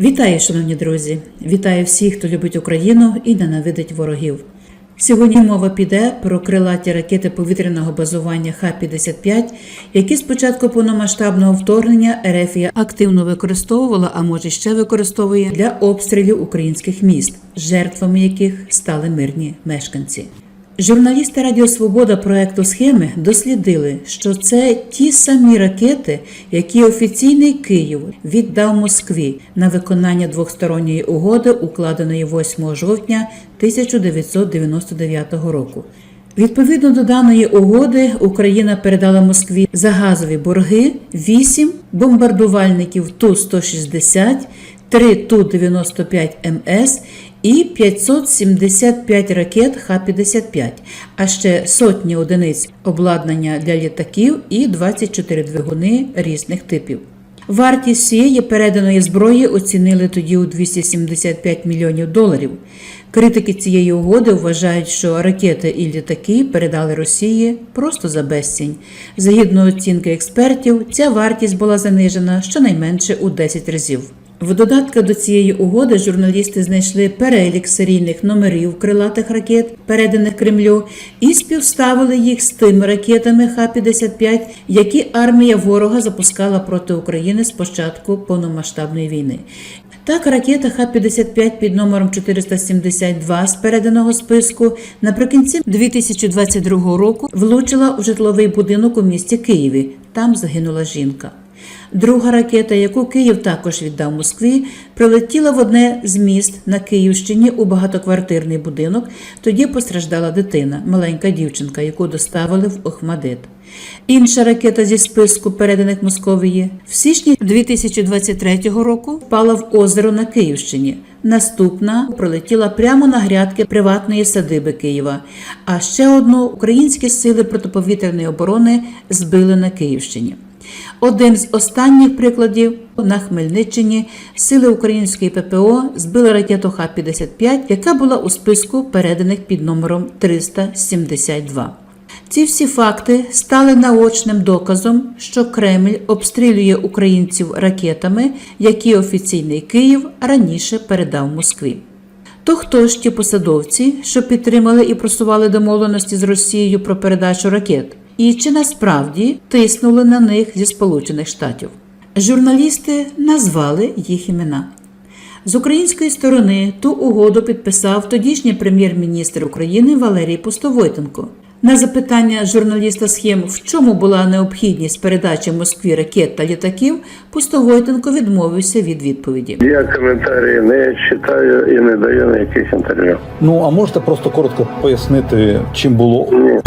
Вітаю, шановні друзі! Вітаю всіх, хто любить Україну і ненавидить ворогів. Сьогодні мова піде про крилаті ракети повітряного базування Х-55, які з початку повномасштабного вторгнення Ерефія активно використовувала, а може ще використовує для обстрілів українських міст, жертвами яких стали мирні мешканці. Журналісти Радіо Свобода проекту схеми дослідили, що це ті самі ракети, які офіційний Київ віддав Москві на виконання двосторонньої угоди, укладеної 8 жовтня 1999 року. Відповідно до даної угоди, Україна передала Москві за газові борги 8 бомбардувальників Ту-160, 3 Ту-95 МС і 575 ракет Х-55, а ще сотні одиниць обладнання для літаків і 24 двигуни різних типів. Вартість цієї переданої зброї оцінили тоді у 275 мільйонів доларів. Критики цієї угоди вважають, що ракети і літаки передали Росії просто за безцінь. Згідно оцінки експертів, ця вартість була занижена щонайменше у 10 разів. В додатку до цієї угоди журналісти знайшли перелік серійних номерів крилатих ракет, переданих Кремлю, і співставили їх з тими ракетами Х-55, які армія ворога запускала проти України з початку повномасштабної війни. Так, ракета Х-55 під номером 472 з переданого списку наприкінці 2022 року влучила в житловий будинок у місті Києві. Там загинула жінка. Друга ракета, яку Київ також віддав Москві, прилетіла в одне з міст на Київщині у багатоквартирний будинок. Тоді постраждала дитина, маленька дівчинка, яку доставили в Охмадит. Інша ракета зі списку переданих Московії в січні 2023 року впала в озеро на Київщині. Наступна прилетіла прямо на грядки приватної садиби Києва. А ще одну українські сили протиповітряної оборони збили на Київщині. Один з останніх прикладів на Хмельниччині сили української ППО збили ракету Х-55, яка була у списку переданих під номером 372. Ці всі факти стали наочним доказом, що Кремль обстрілює українців ракетами, які офіційний Київ раніше передав Москві. То хто ж ті посадовці, що підтримали і просували домовленості з Росією про передачу ракет? І чи насправді тиснули на них зі Сполучених Штатів? Журналісти назвали їх імена. З української сторони ту угоду підписав тодішній прем'єр-міністр України Валерій Пустовойтенко. На запитання журналіста схем, в чому була необхідність передачі Москві ракет та літаків, Пустовойтенко відмовився від відповіді. Я коментарі не читаю і не даю на якісь інтерв'ю. Ну а можете просто коротко пояснити, чим було Ні.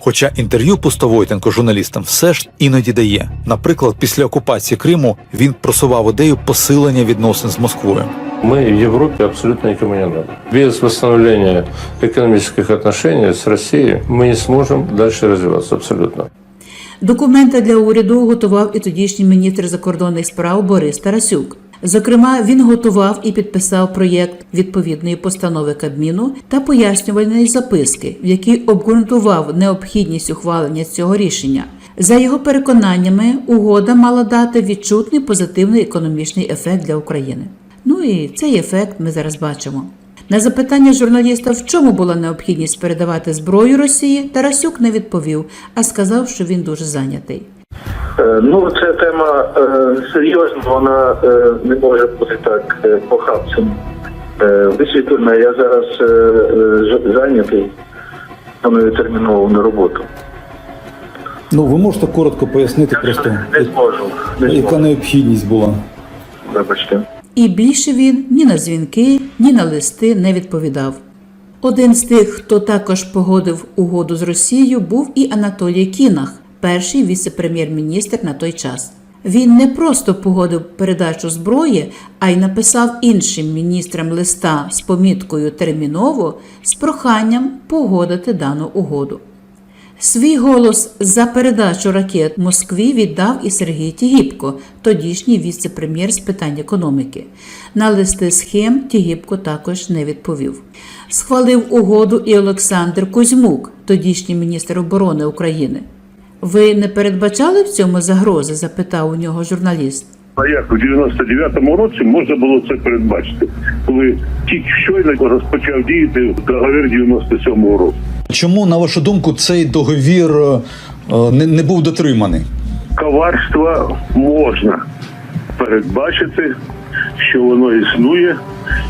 Хоча інтерв'ю Пустовойтенко журналістам все ж іноді дає. Наприклад, після окупації Криму він просував ідею посилення відносин з Москвою. Мы в Европе абсолютно никому не надо. Без восстановления экономических отношений с Россией мы не сможем дальше развиваться абсолютно. Документи для уряду готував і тодішній міністр закордонних справ Борис Тарасюк. Зокрема, він готував і підписав проєкт відповідної постанови Кабміну та пояснювальної записки, в якій обґрунтував необхідність ухвалення цього рішення. За його переконаннями, угода мала дати відчутний позитивний економічний ефект для України. Ну і цей ефект ми зараз бачимо. На запитання журналіста, в чому була необхідність передавати зброю Росії, Тарасюк не відповів, а сказав, що він дуже зайнятий. Е, Ну, ця тема е, серйозна, вона е, не може бути так е, похабцем. Е, висвітлена, я зараз е, е, зайнятий, планую терміново на роботу. Ну ви можете коротко пояснити просто, Не зможу, не яка зможу, необхідність була. вибачте. І більше він ні на дзвінки, ні на листи не відповідав. Один з тих, хто також погодив угоду з Росією, був і Анатолій Кінах, перший віце-прем'єр-міністр на той час. Він не просто погодив передачу зброї, а й написав іншим міністрам листа з поміткою терміново з проханням погодити дану угоду. Свій голос за передачу ракет Москві віддав і Сергій Тігіпко, тодішній віце-прем'єр з питань економіки. На листи схем Тігіпко також не відповів. Схвалив угоду і Олександр Кузьмук, тодішній міністр оборони України. Ви не передбачали в цьому загрози? запитав у нього журналіст. А як у 99-му році можна було це передбачити, коли тільки щойно розпочав діяти договір 97-го року. Чому, на вашу думку, цей договір е, не, не був дотриманий? Коварство можна передбачити, що воно існує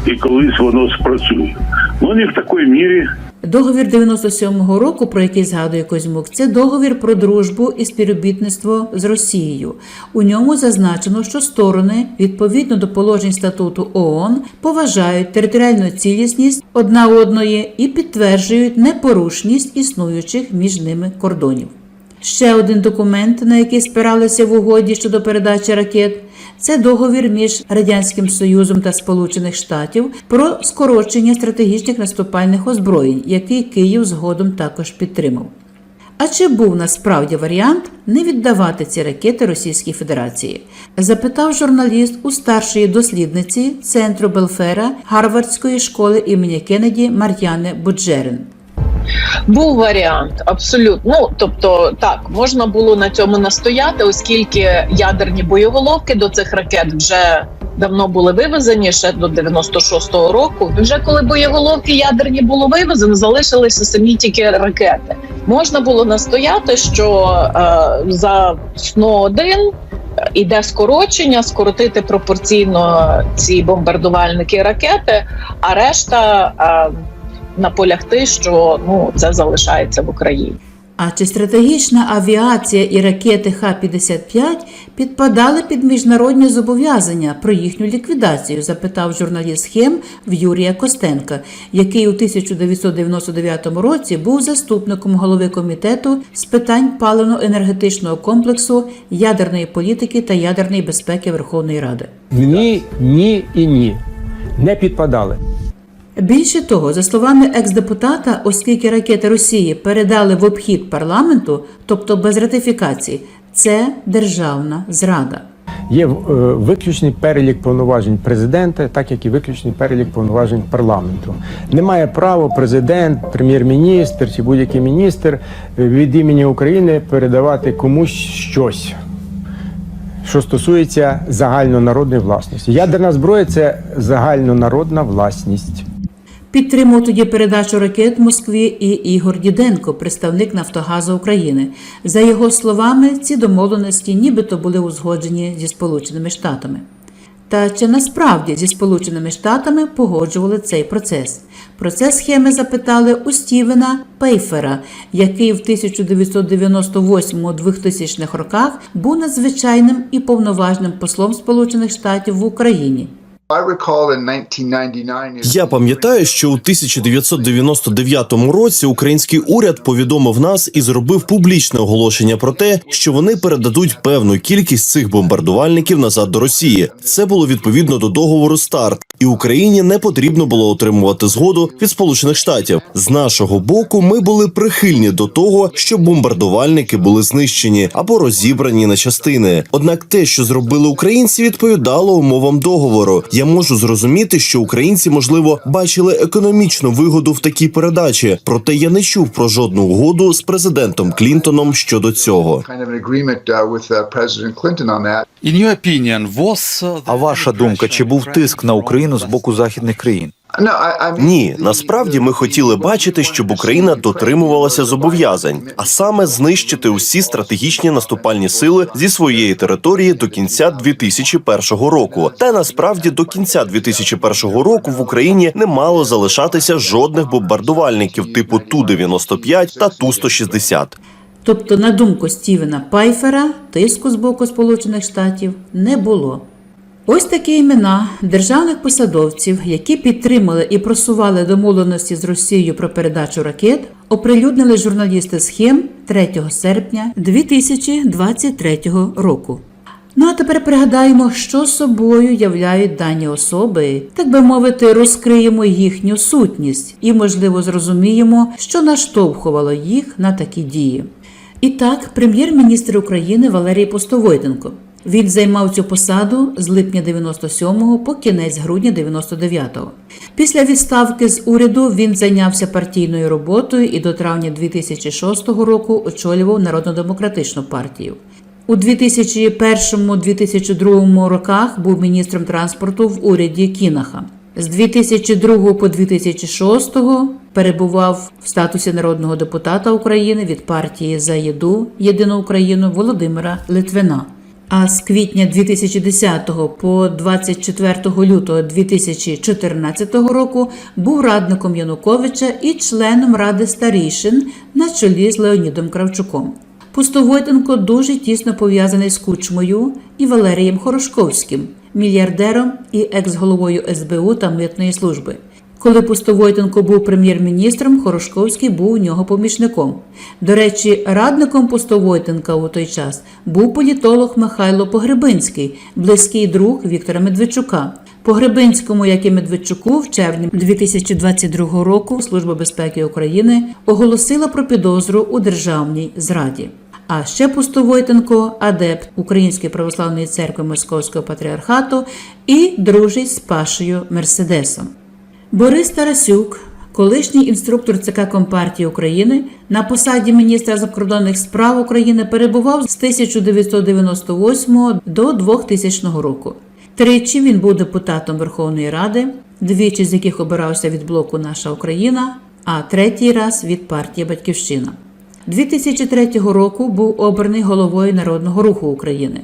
і колись воно спрацює. Ну не в такій мірі, Договір 97-го року, про який згадує Козьмук, це договір про дружбу і співробітництво з Росією. У ньому зазначено, що сторони, відповідно до положень статуту ООН, поважають територіальну цілісність одна одної і підтверджують непорушність існуючих між ними кордонів. Ще один документ, на який спиралися в угоді щодо передачі ракет, це договір між Радянським Союзом та Сполучених Штатів про скорочення стратегічних наступальних озброєнь, який Київ згодом також підтримав. А чи був насправді варіант не віддавати ці ракети Російській Федерації? Запитав журналіст у старшої дослідниці центру Белфера Гарвардської школи імені Кеннеді Мар'яни Буджерин. Був варіант, абсолютно. Ну тобто, так можна було на цьому настояти, оскільки ядерні боєголовки до цих ракет вже давно були вивезені ще до 96-го року. Вже коли боєголовки ядерні було вивезено, залишилися самі тільки ракети. Можна було настояти, що е, за сно 1 іде скорочення, скоротити пропорційно ці бомбардувальники ракети, а решта. Наполягти, що ну це залишається в Україні. А чи стратегічна авіація і ракети Х-55 підпадали під міжнародні зобов'язання про їхню ліквідацію? запитав журналіст Хем в Юрія Костенка, який у 1999 році був заступником голови комітету з питань паливно-енергетичного комплексу, ядерної політики та ядерної безпеки Верховної Ради. Ні, ні і ні. Не підпадали. Більше того, за словами екс-депутата, оскільки ракети Росії передали в обхід парламенту, тобто без ратифікації, це державна зрада. Є е, виключний перелік повноважень президента, так як і виключний перелік повноважень парламенту. Немає права президент, прем'єр-міністр чи будь-який міністр е, від імені України передавати комусь щось, що стосується загальнонародної власності. Ядерна зброя це загальнонародна власність. Підтримав тоді передачу ракет Москві і Ігор Діденко, представник Нафтогазу України. За його словами, ці домовленості нібито були узгоджені зі Сполученими Штатами. Та чи насправді зі Сполученими Штатами погоджували цей процес? Про це схеми запитали у Стівена Пейфера, який в 1998-2000 роках був надзвичайним і повноважним послом Сполучених Штатів в Україні. I recall in 1999 Я пам'ятаю, що у 1999 році український уряд повідомив нас і зробив публічне оголошення про те, що вони передадуть певну кількість цих бомбардувальників назад до Росії. Це було відповідно до договору старт, і Україні не потрібно було отримувати згоду від Сполучених Штатів. З нашого боку, ми були прихильні до того, щоб бомбардувальники були знищені або розібрані на частини. Однак те, що зробили українці, відповідало умовам договору. Я можу зрозуміти, що українці можливо бачили економічну вигоду в такій передачі, проте я не чув про жодну угоду з президентом Клінтоном щодо цього. uh, uh, uh, А ваша думка, чи був тиск на Україну з боку західних країн? Ні, насправді ми хотіли бачити, щоб Україна дотримувалася зобов'язань, а саме знищити усі стратегічні наступальні сили зі своєї території до кінця 2001 року. Та насправді до кінця 2001 року в Україні не мало залишатися жодних бомбардувальників типу Ту 95 та Ту 160 Тобто, на думку Стівена Пайфера, тиску з боку Сполучених Штатів не було. Ось такі імена державних посадовців, які підтримали і просували домовленості з Росією про передачу ракет, оприлюднили журналісти схем 3 серпня 2023 року. Ну а тепер пригадаємо, що собою являють дані особи, так би мовити, розкриємо їхню сутність і, можливо, зрозуміємо, що наштовхувало їх на такі дії. І так, прем'єр-міністр України Валерій Постовойтенко. Він займав цю посаду з липня 97 по кінець грудня 99-го. Після відставки з уряду він зайнявся партійною роботою і до травня 2006 року очолював Народно-демократичну партію. У 2001-2002 роках був міністром транспорту в уряді Кінаха. З 2002 по 2006 перебував в статусі народного депутата України від партії за єду Єдину Україну Володимира Литвина. А з квітня 2010 по 24 лютого 2014 року був радником Януковича і членом ради старішин на чолі з Леонідом Кравчуком. Пустовойтенко дуже тісно пов'язаний з Кучмою і Валерієм Хорошковським, мільярдером і екс-головою СБУ та митної служби. Коли Пустовойтенко був прем'єр-міністром, Хорошковський був у нього помічником. До речі, радником Пустовойтенка у той час був політолог Михайло Погребинський, близький друг Віктора Медведчука. Погребинському, як і Медведчуку, в червні 2022 року Служба безпеки України оголосила про підозру у державній зраді. А ще Пустовойтенко, адепт Української православної церкви Московського патріархату і дружить з Пашею Мерседесом. Борис Тарасюк, колишній інструктор ЦК Компартії України, на посаді міністра закордонних справ України перебував з 1998 до 2000 року. Тричі він був депутатом Верховної Ради, двічі з яких обирався від блоку Наша Україна, а третій раз від партії Батьківщина. 2003 року був обраний головою Народного руху України.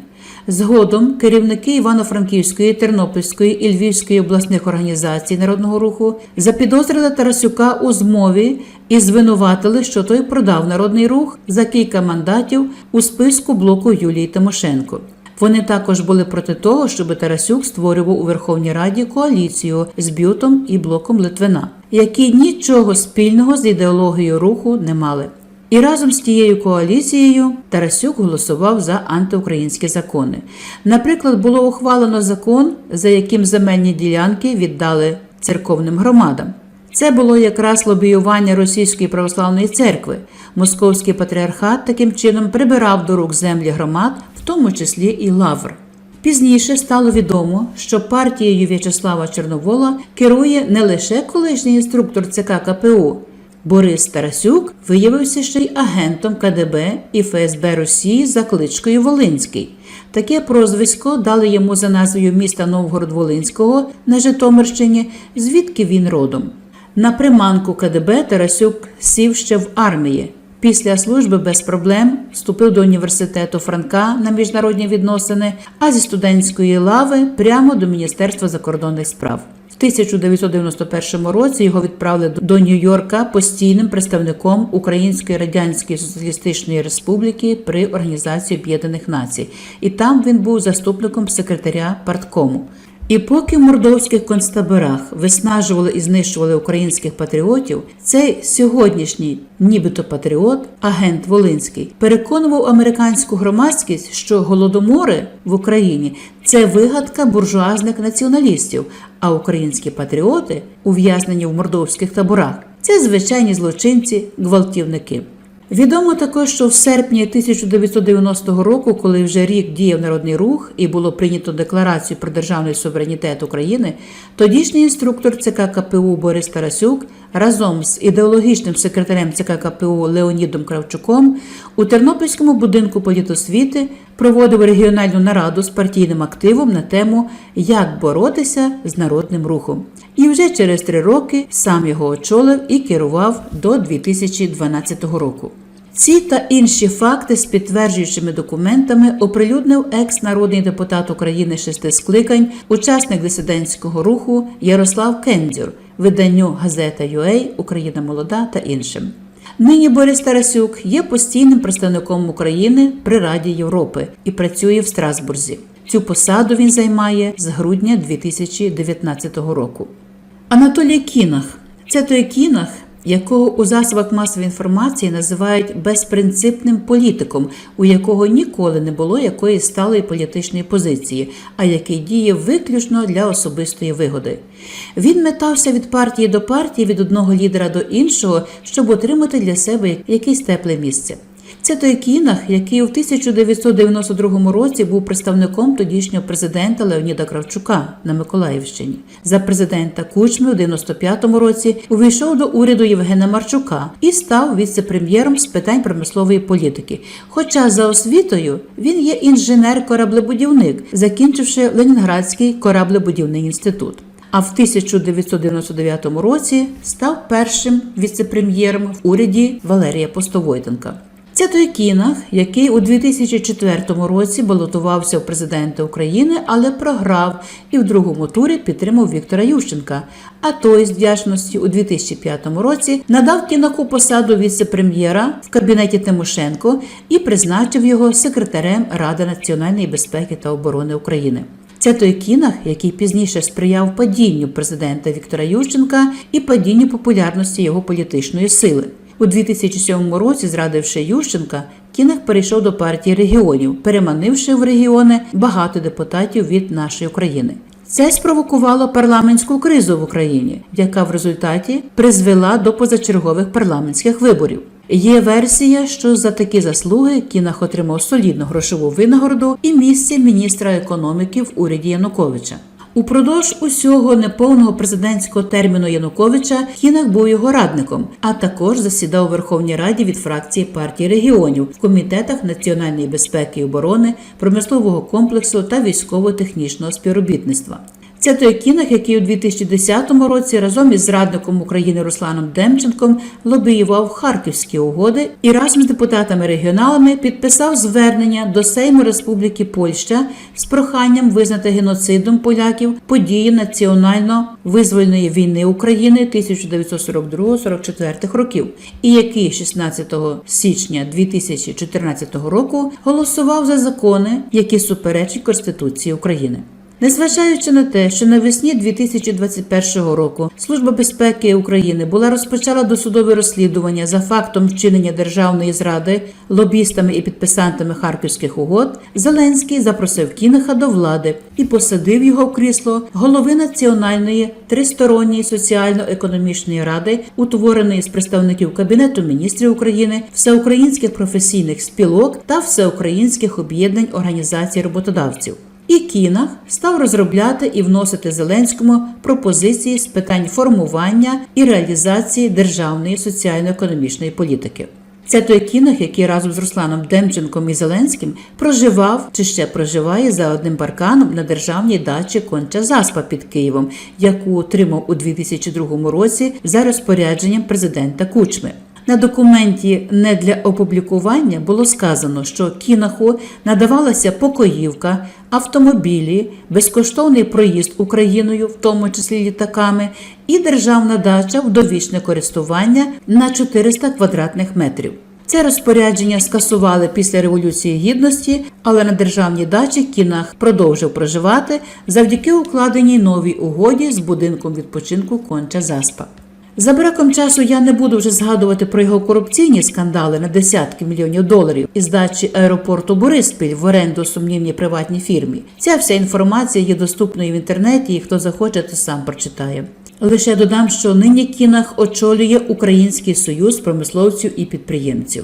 Згодом керівники Івано-Франківської, Тернопільської і Львівської обласних організацій Народного руху запідозрили Тарасюка у змові і звинуватили, що той продав народний рух за кілька мандатів у списку блоку Юлії Тимошенко. Вони також були проти того, щоб Тарасюк створював у Верховній Раді коаліцію з Бютом і блоком Литвина, які нічого спільного з ідеологією руху не мали. І разом з тією коаліцією Тарасюк голосував за антиукраїнські закони. Наприклад, було ухвалено закон, за яким земельні ділянки віддали церковним громадам. Це було якраз лобіювання Російської православної церкви. Московський патріархат таким чином прибирав до рук землі громад, в тому числі і лавр. Пізніше стало відомо, що партією В'ячеслава Чорновола керує не лише колишній інструктор ЦК КПУ. Борис Тарасюк виявився ще й агентом КДБ і ФСБ Росії за кличкою Волинський. Таке прозвисько дали йому за назвою міста Новгород-Волинського на Житомирщині, звідки він родом. На приманку КДБ Тарасюк сів ще в армії. Після служби без проблем вступив до університету Франка на міжнародні відносини, а зі студентської лави прямо до Міністерства закордонних справ. В 1991 році його відправили до Нью-Йорка постійним представником Української Радянської Соціалістичної Республіки при Організації Об'єднаних Націй, і там він був заступником секретаря парткому. І поки в мордовських концтаборах виснажували і знищували українських патріотів, цей сьогоднішній, нібито патріот, агент Волинський, переконував американську громадськість, що голодомори в Україні це вигадка буржуазних націоналістів, а українські патріоти, ув'язнені в мордовських таборах, це звичайні злочинці, гвалтівники. Відомо також, що в серпні 1990 року, коли вже рік діяв народний рух і було прийнято декларацію про державний суверенітет України, тодішній інструктор ЦК КПУ Борис Тарасюк разом з ідеологічним секретарем ЦК КПУ Леонідом Кравчуком у Тернопільському будинку політосвіти проводив регіональну нараду з партійним активом на тему Як боротися з народним рухом. І вже через три роки сам його очолив і керував до 2012 року. Ці та інші факти з підтверджуючими документами оприлюднив екс-народний депутат України шести скликань, учасник дисидентського руху Ярослав Кендзюр, виданню газета UA Україна молода та іншим. Нині Борис Тарасюк є постійним представником України при Раді Європи і працює в Страсбурзі. Цю посаду він займає з грудня 2019 року. Анатолій Кінах це той кінах, якого у засобах масової інформації називають безпринципним політиком, у якого ніколи не було якоїсь сталої політичної позиції, а який діє виключно для особистої вигоди. Він метався від партії до партії, від одного лідера до іншого, щоб отримати для себе якесь тепле місце. Це той кінах, який у 1992 році був представником тодішнього президента Леоніда Кравчука на Миколаївщині. За президента Кучми у 95-му році увійшов до уряду Євгена Марчука і став віце-прем'єром з питань промислової політики. Хоча за освітою він є інженер-кораблебудівник, закінчивши Ленінградський кораблебудівний інститут. А в 1999 році став першим віце-прем'єром в уряді Валерія Постовойтенка. Це той кінах, який у 2004 році балотувався в президенти України, але програв і в другому турі підтримав Віктора Ющенка. А той з вдячності у 2005 році надав кінаку посаду віце-прем'єра в кабінеті Тимошенко і призначив його секретарем Ради національної безпеки та оборони України. Це той кінах, який пізніше сприяв падінню президента Віктора Ющенка і падінню популярності його політичної сили. У 2007 році, зрадивши Ющенка, Кінах перейшов до партії регіонів, переманивши в регіони багато депутатів від нашої України. Це спровокувало парламентську кризу в Україні, яка в результаті призвела до позачергових парламентських виборів. Є версія, що за такі заслуги Кінах отримав солідну грошову винагороду і місце міністра економіки в уряді Януковича. Упродовж усього неповного президентського терміну Януковича Кінах був його радником, а також засідав у Верховній Раді від фракції партії регіонів в комітетах національної безпеки і оборони, промислового комплексу та військово-технічного співробітництва. Це той кінах, який у 2010 році разом із зрадником України Русланом Демченком лобіював харківські угоди і разом з депутатами-регіоналами підписав звернення до Сейму Республіки Польща з проханням визнати геноцидом поляків події національно визвольної війни України 1942-44 років, і який 16 січня 2014 року голосував за закони, які суперечать Конституції України. Незважаючи на те, що навесні 2021 року Служба безпеки України була розпочала досудове розслідування за фактом вчинення державної зради лобістами і підписантами харківських угод, Зеленський запросив Кінаха до влади і посадив його в крісло голови національної тристоронньої соціально-економічної ради, утвореної з представників Кабінету міністрів України, всеукраїнських професійних спілок та всеукраїнських об'єднань організацій роботодавців. І Кінах став розробляти і вносити Зеленському пропозиції з питань формування і реалізації державної соціально-економічної політики. Це той кінах, який разом з Русланом Демченком і Зеленським проживав чи ще проживає за одним парканом на державній дачі Конча Заспа під Києвом, яку отримав у 2002 році за розпорядженням президента Кучми. На документі не для опублікування було сказано, що кінаху надавалася покоївка, автомобілі, безкоштовний проїзд Україною, в тому числі літаками, і державна дача в довічне користування на 400 квадратних метрів. Це розпорядження скасували після Революції Гідності, але на державній дачі Кінах продовжив проживати завдяки укладеній новій угоді з будинком відпочинку Конча Заспа. За браком часу я не буду вже згадувати про його корупційні скандали на десятки мільйонів доларів із здачі аеропорту Бориспіль в оренду сумнівній приватній фірмі. Ця вся інформація є доступною в інтернеті, і хто захоче, то сам прочитає. Лише додам, що нині Кінах очолює Український союз промисловців і підприємців.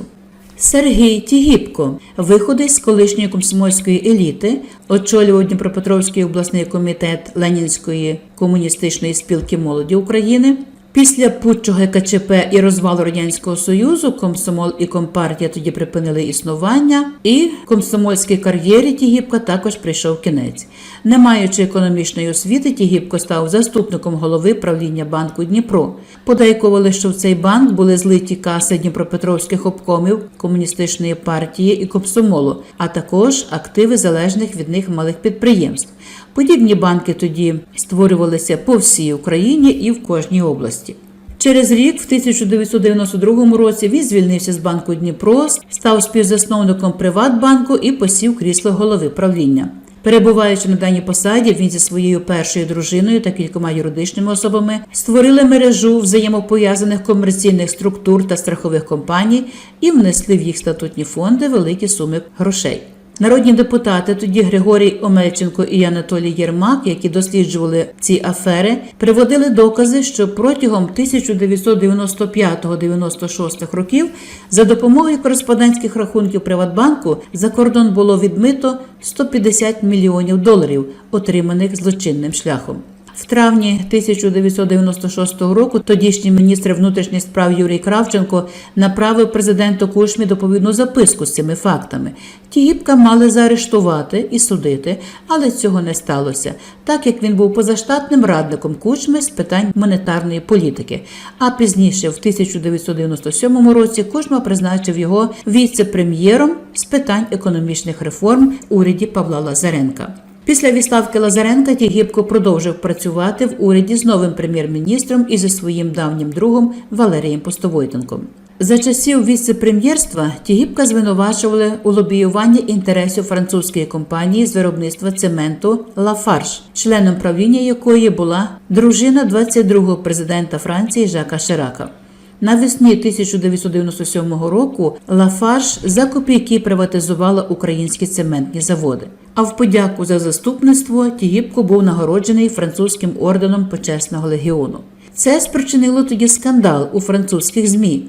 Сергій Тігіпко, виходить з колишньої комсомольської еліти, очолював Дніпропетровський обласний комітет Ленінської комуністичної спілки молоді України. Після путчу ГКЧП і розвалу радянського союзу комсомол і компартія тоді припинили існування, і комсомольській кар'єрі Тігіпка також прийшов кінець. Не маючи економічної освіти, Тігіпко став заступником голови правління банку Дніпро. Подейкували, що в цей банк були злиті каси Дніпропетровських обкомів комуністичної партії і комсомолу, а також активи залежних від них малих підприємств. Подібні банки тоді створювалися по всій Україні і в кожній області. Через рік, в 1992 році, він звільнився з банку Дніпро, став співзасновником Приватбанку і посів крісло голови правління. Перебуваючи на даній посаді, він зі своєю першою дружиною та кількома юридичними особами створили мережу взаємопов'язаних комерційних структур та страхових компаній і внесли в їх статутні фонди великі суми грошей. Народні депутати, тоді Григорій Омельченко і Анатолій Єрмак, які досліджували ці афери, приводили докази, що протягом 1995-96 років за допомогою кореспондентських рахунків Приватбанку за кордон було відмито 150 мільйонів доларів, отриманих злочинним шляхом. В травні 1996 року тодішній міністр внутрішніх справ Юрій Кравченко направив президенту Кушмі доповідну записку з цими фактами. Тігіпка мали заарештувати і судити, але цього не сталося, так як він був позаштатним радником Кучми з питань монетарної політики. А пізніше, в 1997 році, Кучма призначив його віце-прем'єром з питань економічних реформ уряді Павла Лазаренка. Після відставки Лазаренка Тігіпко продовжив працювати в уряді з новим прем'єр-міністром і зі своїм давнім другом Валерієм Постовойтенком. За часів віце-прем'єрства Тігіпка звинувачували у лобіюванні інтересів французької компанії з виробництва цементу Лафарш, членом правління якої була дружина 22-го президента Франції Жака Ширака. Навесні 1997 року Лафарш за копійки приватизувала українські цементні заводи. А в подяку за заступництво Тігіпко був нагороджений французьким орденом почесного легіону. Це спричинило тоді скандал у французьких змі.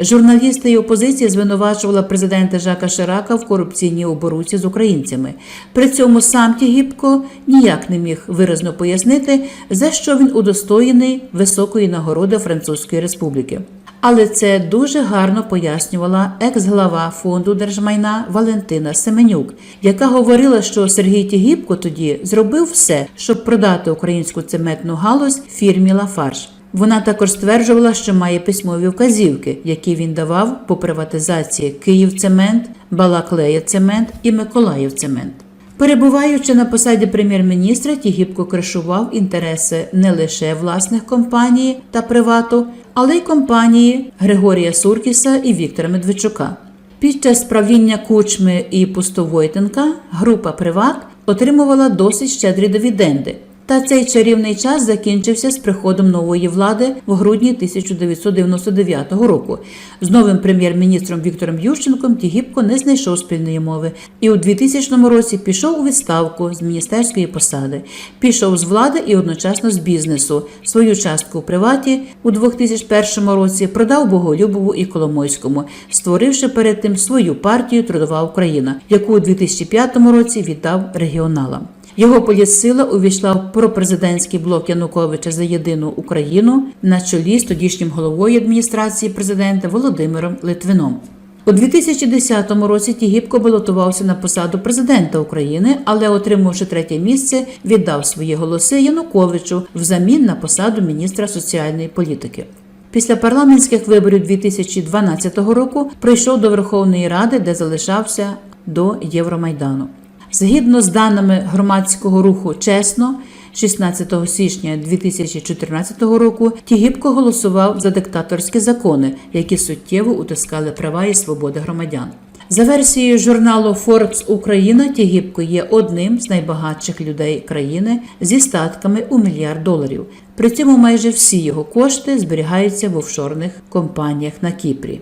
Журналісти і опозиція звинувачувала президента Жака Ширака в корупційній оборуці з українцями. При цьому сам Тігіпко ніяк не міг виразно пояснити, за що він удостоєний високої нагороди Французької республіки. Але це дуже гарно пояснювала екс-глава фонду держмайна Валентина Семенюк, яка говорила, що Сергій Тігіпко тоді зробив все, щоб продати українську цементну галузь фірмі Лафарш. Вона також стверджувала, що має письмові вказівки, які він давав по приватизації Київцемент, Балаклея-цемент і Миколаївцемент. Перебуваючи на посаді прем'єр-міністра, Тігіпко кришував інтереси не лише власних компаній та привату, але й компанії Григорія Суркіса і Віктора Медведчука. Під час правління Кучми і Пустовойтенка група Приват отримувала досить щедрі дивіденди. Та цей чарівний час закінчився з приходом нової влади в грудні 1999 року. З новим прем'єр-міністром Віктором Ющенком Тігіпко не знайшов спільної мови і у 2000 році пішов у відставку з міністерської посади, пішов з влади і одночасно з бізнесу. Свою частку в приваті у 2001 році продав Боголюбову і Коломойському, створивши перед тим свою партію Трудова Україна, яку у 2005 році віддав регіоналам. Його політсила увійшла в пропрезидентський блок Януковича за єдину Україну на чолі з тодішнім головою адміністрації президента Володимиром Литвином. У 2010 році Тігіпко балотувався на посаду президента України, але, отримавши третє місце, віддав свої голоси Януковичу взамін на посаду міністра соціальної політики. Після парламентських виборів 2012 року прийшов до Верховної Ради, де залишався до Євромайдану. Згідно з даними громадського руху Чесно, 16 січня 2014 року Тігіпко голосував за диктаторські закони, які суттєво утискали права і свободи громадян. За версією журналу Forbes Україна Тігіпко є одним з найбагатших людей країни зі статками у мільярд доларів. При цьому майже всі його кошти зберігаються в офшорних компаніях на Кіпрі.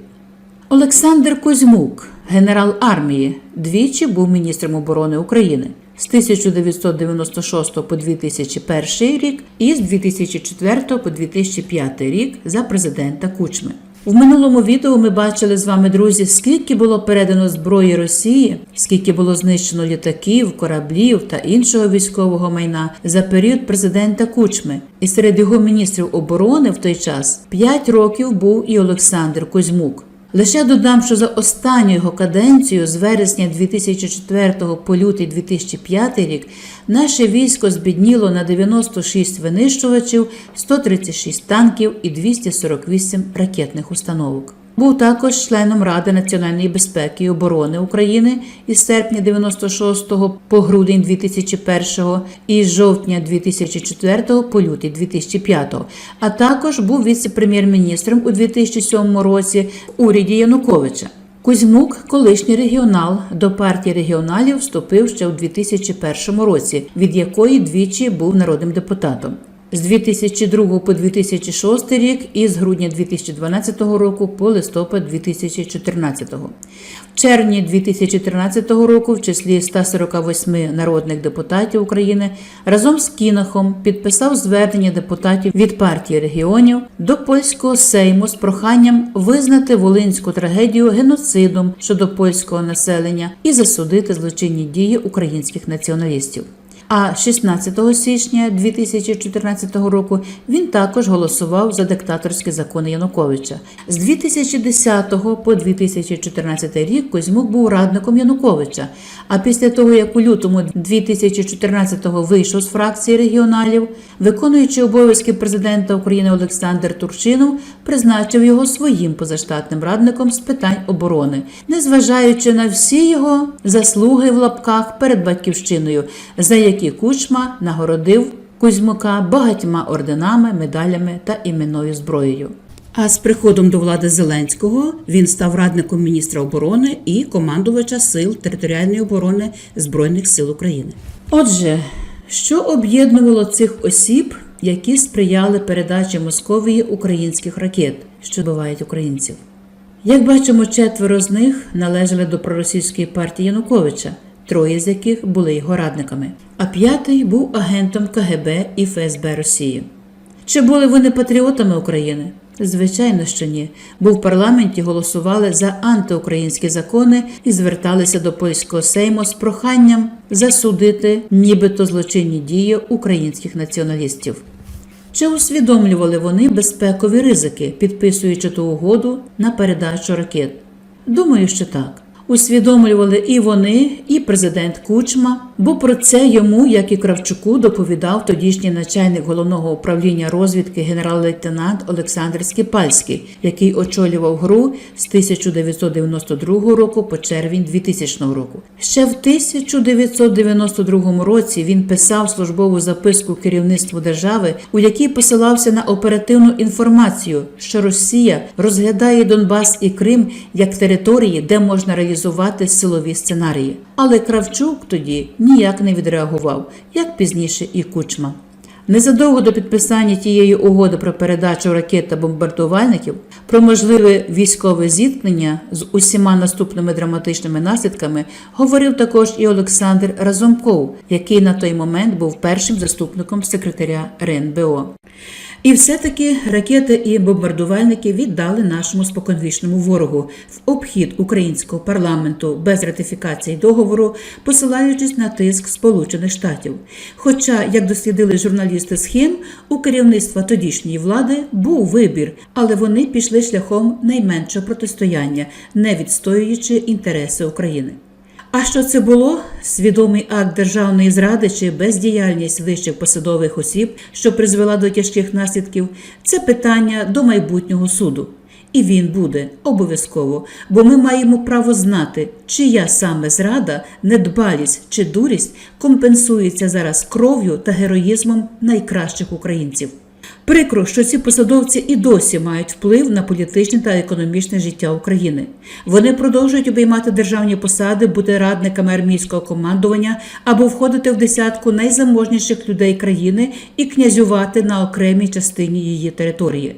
Олександр Кузьмук, генерал армії, двічі був міністром оборони України з 1996 по 2001 рік і з 2004 по 2005 рік за президента Кучми. В минулому відео ми бачили з вами, друзі, скільки було передано зброї Росії, скільки було знищено літаків, кораблів та іншого військового майна за період президента Кучми. І серед його міністрів оборони в той час 5 років був і Олександр Кузьмук. Лише додам, що за останню його каденцію з вересня 2004 по лютий 2005 рік наше військо збідніло на 96 винищувачів, 136 танків і 248 ракетних установок. Був також членом Ради національної безпеки і оборони України із серпня 96 по грудень 2001 і з жовтня 2004 по лютий 2005, а також був віце-прем'єр-міністром у 2007 році уряді Януковича. Кузьмук, колишній регіонал, до партії регіоналів вступив ще у 2001 році, від якої двічі був народним депутатом. З 2002 по 2006 рік і з грудня 2012 року по листопад 2014. В червні 2013 року в числі 148 народних депутатів України разом з Кінахом підписав звернення депутатів від партії регіонів до польського сейму з проханням визнати волинську трагедію геноцидом щодо польського населення і засудити злочинні дії українських націоналістів. А 16 січня 2014 року він також голосував за диктаторські закони Януковича. З 2010 по 2014 рік Козьмук був радником Януковича. А після того, як у лютому 2014-го вийшов з фракції регіоналів, виконуючий обов'язки президента України Олександр Турчинов призначив його своїм позаштатним радником з питань оборони, незважаючи на всі його заслуги в лапках перед батьківщиною, за які Кучма нагородив Кузьмука багатьма орденами, медалями та іменною зброєю. А з приходом до влади Зеленського він став радником міністра оборони і командувача сил територіальної оборони Збройних сил України. Отже, що об'єднувало цих осіб, які сприяли передачі Московії українських ракет, що вбивають українців? Як бачимо, четверо з них належали до проросійської партії Януковича, троє з яких були його радниками, а п'ятий був агентом КГБ і ФСБ Росії. Чи були вони патріотами України? Звичайно, що ні, бо в парламенті голосували за антиукраїнські закони і зверталися до польського сейму з проханням засудити нібито злочинні дії українських націоналістів. Чи усвідомлювали вони безпекові ризики, підписуючи ту угоду на передачу ракет? Думаю, що так. Усвідомлювали і вони, і президент Кучма, бо про це йому, як і Кравчуку, доповідав тодішній начальник головного управління розвідки генерал-лейтенант Олександр Скіпальський, який очолював гру з 1992 року по червень 2000 року. Ще в 1992 році він писав службову записку керівництву держави, у якій посилався на оперативну інформацію, що Росія розглядає Донбас і Крим як території, де можна реалізувати силові сценарії. Але Кравчук тоді ніяк не відреагував, як пізніше і Кучма. Незадовго до підписання тієї угоди про передачу ракет та бомбардувальників, про можливе військове зіткнення з усіма наступними драматичними наслідками, говорив також і Олександр Разумков, який на той момент був першим заступником секретаря РНБО. І все-таки ракети і бомбардувальники віддали нашому споконвічному ворогу в обхід українського парламенту без ратифікації договору, посилаючись на тиск Сполучених Штатів. Хоча, як дослідили журналісти схем, у керівництва тодішньої влади був вибір, але вони пішли шляхом найменшого протистояння, не відстоюючи інтереси України. А що це було? Свідомий акт державної зради чи бездіяльність вищих посадових осіб, що призвела до тяжких наслідків, це питання до майбутнього суду. І він буде обов'язково, бо ми маємо право знати, чия саме зрада, недбалість чи дурість компенсується зараз кров'ю та героїзмом найкращих українців. Прикро, що ці посадовці і досі мають вплив на політичне та економічне життя України. Вони продовжують обіймати державні посади, бути радниками армійського командування або входити в десятку найзаможніших людей країни і князювати на окремій частині її території.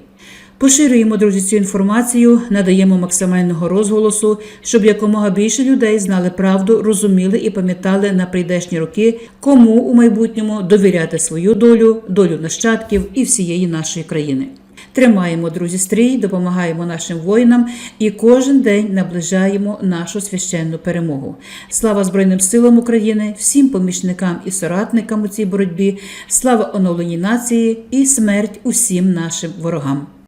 Поширюємо, друзі, цю інформацію, надаємо максимального розголосу, щоб якомога більше людей знали правду, розуміли і пам'ятали на прийдешні роки, кому у майбутньому довіряти свою долю, долю нащадків і всієї нашої країни. Тримаємо, друзі, стрій, допомагаємо нашим воїнам і кожен день наближаємо нашу священну перемогу. Слава Збройним силам України, всім помічникам і соратникам у цій боротьбі, слава оновленій нації і смерть усім нашим ворогам.